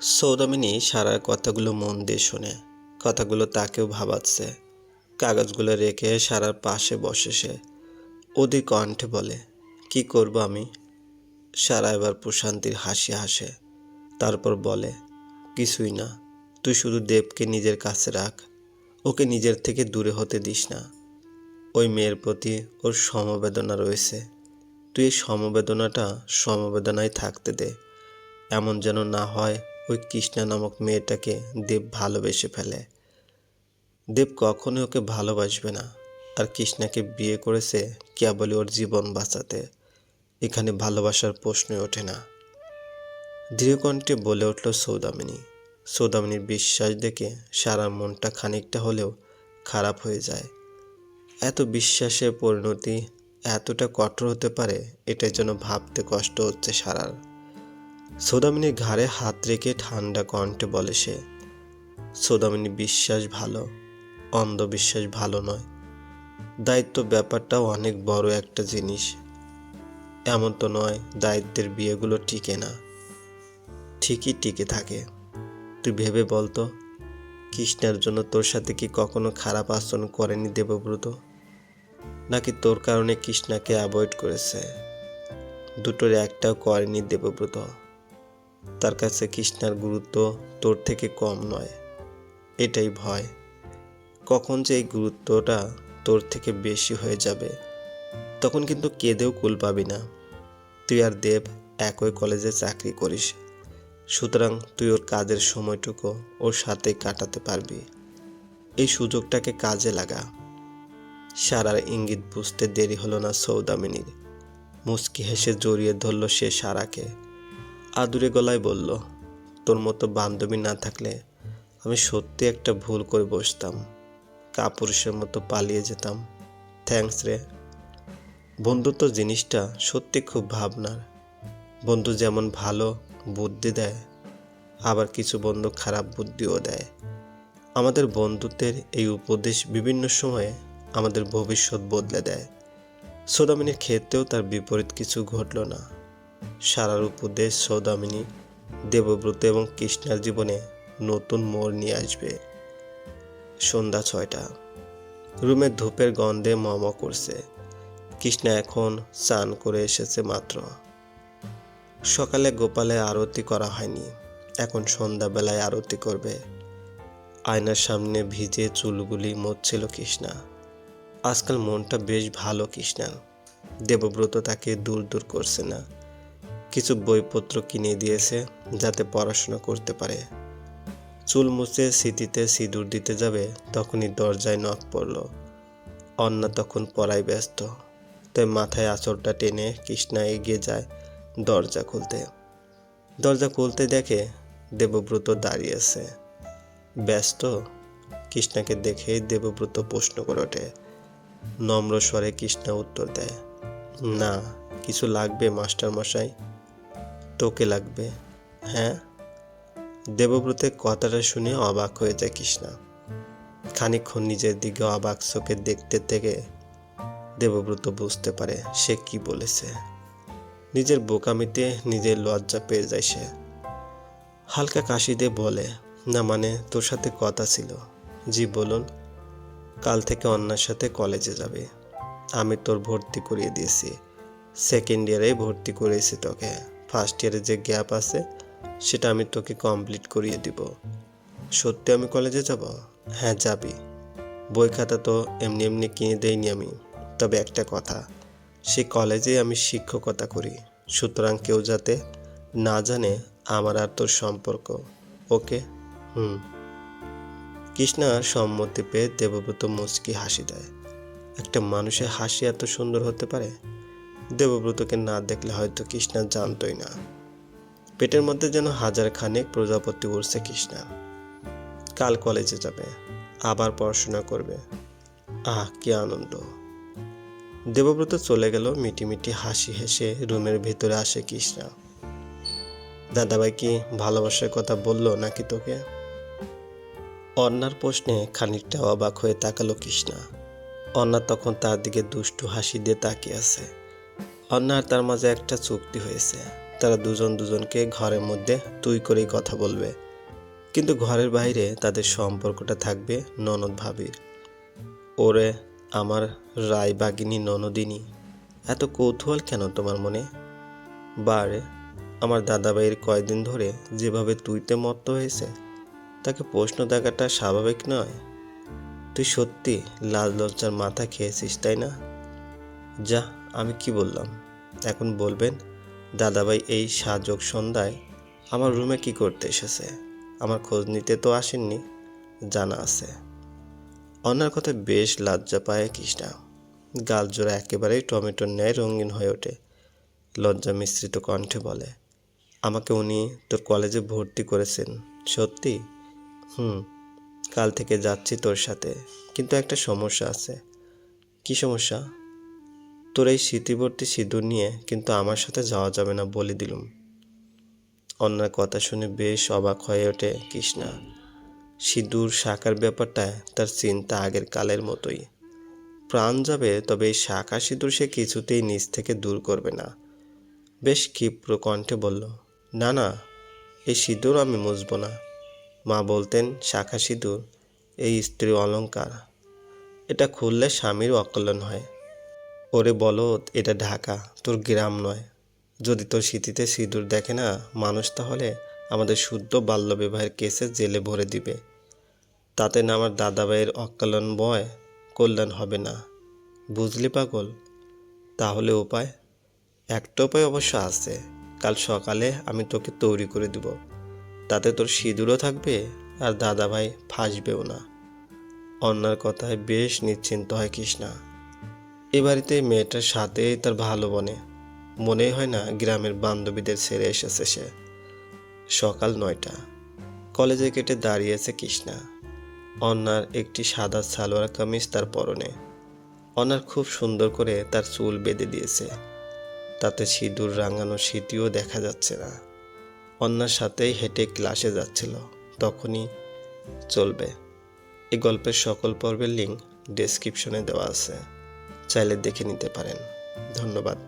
সৌদামিনী সারার কথাগুলো মন দিয়ে শোনে, কথাগুলো তাকেও ভাবাচ্ছে। কাগজগুলো রেখে সারার পাশে বসে সে। ওদের কণ্ঠে বলে, কি করব আমি? সারা এবার প্রশান্তির হাসি হাসে। তারপর বলে, কিছুই না, তুই শুধু দেবকে নিজের কাছে রাখ। ওকে নিজের থেকে দূরে হতে দিস না। ওই মেয়ের প্রতি ওর সমবেদনা রয়েছে। তুই এই সমবেদনাটা সমবেদনায় থাকতে দে। এমন যেন না হয় ওই কৃষ্ণা নামক মেয়েটাকে দেব ভালোবেসে ফেলে। দেব কখনোই ওকে ভালোবাসবে না। আর কৃষ্ণাকে বিয়ে করেছে কেবলই ওর জীবন বাঁচাতে। এখানে ভালোবাসার প্রশ্নই ওঠে না। দৃঢ়কণ্ঠে বলে উঠল সৌদামিনী। সৌদামিনীর বিশ্বাস দেখে সারা মনটা খানিকটা হলেও খারাপ হয়ে যায়। এত বিশ্বাসের পরিণতি এতটা কঠোর হতে পারে এটা যেন ভাবতে কষ্ট হচ্ছে সারার। সৌদামিনীর ঘাড়ে হাত রেখে ঠান্ডা কণ্ঠে বলে সে, সৌদামিনী বিশ্বাস ভালো, অন্ধবিশ্বাস ভালো নয়। দায়িত্ব ব্যাপারটাও অনেক বড় একটা জিনিস। এমন তো নয়, দায়িত্বের বিয়েগুলো টিকে না। ঠিকই টিকে থাকে। তুই ভেবে বলতো কৃষ্ণের জন্য তোর সাথে কি কখনো খারাপ আচরণ করেনি দেবব্রত? নাকি তোর কারণে কৃষ্ণাকে অ্যাভয়েড করেছে? দুটোর একটাও করেনি দেবব্রত। তার কাছে কৃষ্ণার গুরুত্ব তোর থেকে কম নয়। এটাই ভয়। কখন যে এই গুরুত্বটা তোর থেকে বেশি হয়ে যাবে, তখন কিন্তু কেঁদেও কুল পাবি না। তুই আর দেব একই কলেজে চাকরি করিস। সুতরাং তুই ওর কাজের সময়টুকু ওর সাথে কাটাতে পারবি। এই সুযোগটাকে কাজে লাগা। সারার ইঙ্গিত বুঝতে দেরি হলো না সৌদামিনীর। মুচকি হেসে জড়িয়ে ধরল সে সারাকে। আদুরে গলায় বলল, তোর মতো বান্ধবী না থাকলে আমি সত্যি একটা ভুল করে বসতাম। কাপুরুষের মতো পালিয়ে যেতাম। থ্যাঙ্কস রে। বন্ধুত্ব জিনিসটা সত্যি খুব ভাবনার। বন্ধু যেমন ভালো বুদ্ধি দেয়, আবার কিছু বন্ধু খারাপ বুদ্ধিও দেয়। আমাদের বন্ধুত্বের এই উপদেশ বিভিন্ন সময়ে আমাদের ভবিষ্যৎ বদলে দেয়। সৌদামিনীর ক্ষেত্রেও তার বিপরীত কিছু ঘটল না। সারার উপদেশ সৌদামিনী দেবব্রত এবং কৃষ্ণার জীবনে নতুন মোড় নিয়ে আসবে। সন্ধ্যা ছয়টা। রুমের ধূপের গন্ধে মম করছে। কৃষ্ণা এখন স্নান করে এসেছে মাত্র। সকালে গোপালে আরতি করা হয়নি। এখন সন্ধ্যাবেলায় আরতি করবে। আয়নার সামনে ভিজে চুলগুলি মরছিল কৃষ্ণা। আজকাল মনটা বেশ ভালো কৃষ্ণা দেবব্রত তাকে দূর দূর করছে না। কিছু বইপত্র কিনে দিয়েছে যাতে পড়াশোনা করতে পারে। চুল মুছে স্মৃতিতে সিঁদুর দিতে যাবে তখনই দরজায় নখ পড়ল। অন্না তখন পড়ায় ব্যস্ত। তাই মাথায় আঁচড়টা টেনে কৃষ্ণা এগিয়ে যায় দরজা খুলতে। দরজা খুলতে দেখে দেবব্রত দাঁড়িয়ে আছে। ব্যস্ত? কৃষ্ণাকে দেখে দেবব্রত প্রশ্ন করে ওঠে। নম্র স্বরে কৃষ্ণা উত্তর দেয়, না, কিছু লাগবে মাস্টার মশাই তোকে লাগবে। হ্যাঁ? দেবব্রতের কথাটা শুনে অবাক হয়ে যায় কৃষ্ণা। খানিকক্ষণ নিজের দিকে অবাক চোখে দেখতে থেকে দেবব্রত বুঝতে পারে সে কি বলেছে। নিজের বোকামিতে নিজের লজ্জা পেয়ে যায় সে। হালকা কাশি দিয়ে বলে, না মানে তোর সাথে কথা ছিল। জি, বলুন। কাল থেকে অন্যার সাথে কলেজে যাবে। আমি তোর ভর্তি করিয়ে দিয়েছি। সেকেন্ড ইয়ারে ভর্তি করেছি তোকে। ফার্স্ট ইয়ারে যে গ্যাপ আছে, সেটা আমি তোকে কমপ্লিট করিয়ে দিব। সত্যি আমি কলেজে যাব? হ্যাঁ যাবি। বই খাতা তো এমনি এমনি কিনে দেইনি আমি। তবে একটা কথা, সে কলেজে আমি শিক্ষকতা করি। সুতরাং কেউ যাতে না জানে আমার আর তোর সম্পর্ক। ওকে? হুম। কৃষ্ণার সম্মতি পেয়ে দেবব্রত মুচকি হাসি দেয়। একটা মানুষের হাসি এত সুন্দর হতে পারে? দেবব্রতকে না দেখলে হয়তো কৃষ্ণা জানতই না। পেটের মধ্যে যেন হাজার খানেক প্রজাপতি উড়ছে কৃষ্ণা। কাল কলেজে যাবে, আবার পড়াশোনা করবে। আহ, কি আনন্দ। দেবব্রত চলে গেল মিটি মিটি হাসি হেসে রুমের ভেতরে আসে কৃষ্ণা। দাদাভাই কি ভালোবাসার কথা বলল নাকি তোকে? অন্যার প্রশ্নে খানিকটা অবাক হয়ে তাকালো কৃষ্ণা। অন্না তখন তার দিকে দুষ্টু হাসি দিয়ে তাকিয়ে আছে। অন্যার তার মাঝে একটা চুক্তি হয়েছে। তারা দুজন দুজনকে ঘরের মধ্যে তুই করেই কথা বলবে। কিন্তু ঘরের বাইরে তাদের সম্পর্কটা থাকবে ননদ ভাবির। ওরে, আমার রায়বাগিনী ননদিনী, এত কৌতূহল কেন তোমার মনে? বারে, আমার দাদাবাইয়ের কয়দিন ধরে যেভাবে তুইতে মত্ত হয়েছে, তাকে প্রশ্ন দেখাটা স্বাভাবিক নয়। তুই সত্যি লাল লজ্জার মাথা খেয়েছিস, তাই না? যা আমি কি বললাম? এখন বলবেন, দাদাভাই, এই সাজক সন্ধ্যায় আমার রুমে কি করতে এসেছে? আমার খোঁজ নিতে তো আসেননি, জানা আছে। অন্যার কথা বেশ লজ্জা পায় কৃষ্ণা। গাল জোড়া একেবারেই টমেটোর ন্যায় রঙিন হয়ে ওঠে। লজ্জা মিশ্রিত কণ্ঠে বলে, আমাকে উনি তোর কলেজে ভর্তি করেছেন, সত্যি? হুম, কাল থেকে যাচ্ছি তোর সাথে, কিন্তু একটা সমস্যা আছে। কি সমস্যা? তোর এই স্মৃতিবর্তী সিঁদুর নিয়ে কিন্তু আমার সাথে যাওয়া যাবে না বলে দিলুম। অন্যার কথা শুনে বেশ অবাক হয়ে ওঠে কৃষ্ণা। সিঁদুর শাখার ব্যাপারটা তার চিন্তা আগের কালের মতোই। প্রাণ যাবে, তবে এই শাখা সিঁদুর সে কিছুতেই নিজ থেকে দূর করবে না। বেশ ক্ষিপ্র কণ্ঠে বলল, না না, এই সিঁদুর আমি মুছব না। মা বলতেন, শাখা সিঁদুর, এই স্ত্রী অলংকার এটা খুললে স্বামীর অকল্যাণ হয়। ওরে বলো, এটা ঢাকা, তোর গ্রাম নয়। যদি তোর স্মৃতিতে সিঁদুর দেখে না, মানুষ তাহলে আমাদের শুদ্ধ বাল্যবিবাহের কেসে জেলে ভরে দিবে। তাতে না আমার দাদাভাইয়ের অকল্যাণ বয় কল্যাণ হবে না। বুঝলি পাগল? তাহলে উপায়? একটা উপায় অবশ্য আছে। কাল সকালে আমি তোকে তৈরি করে দিব। তাতে তোর সিঁদুরও থাকবে আর দাদাভাই ফাঁসবেও না। অন্যার কথায় বেশ নিশ্চিন্ত হয় কৃষ্ণা। এ বাড়িতে মেয়েটার সাথেই তার ভালো বনে। মনেই হয় না গ্রামের বান্ধবীদের ছেড়ে এসেছে সে। সকাল নয়টা। কলেজে কেটে দাঁড়িয়েছে কৃষ্ণা। অন্যার একটি সাদা সালোয়ার কামিজ তার পরনে। অনার খুব সুন্দর করে তার চুল বেঁধে দিয়েছে। তাতে সিঁদুর রাঙানো স্মৃতিও দেখা যাচ্ছে না। অন্যার সাথেই হেঁটে ক্লাসে যাচ্ছিল। তখনই চলবে। এই গল্পের সকল পর্বের লিঙ্ক ডেসক্রিপশনে দেওয়া আছে। চাইলে দেখে নিতে পারেন। ধন্যবাদ।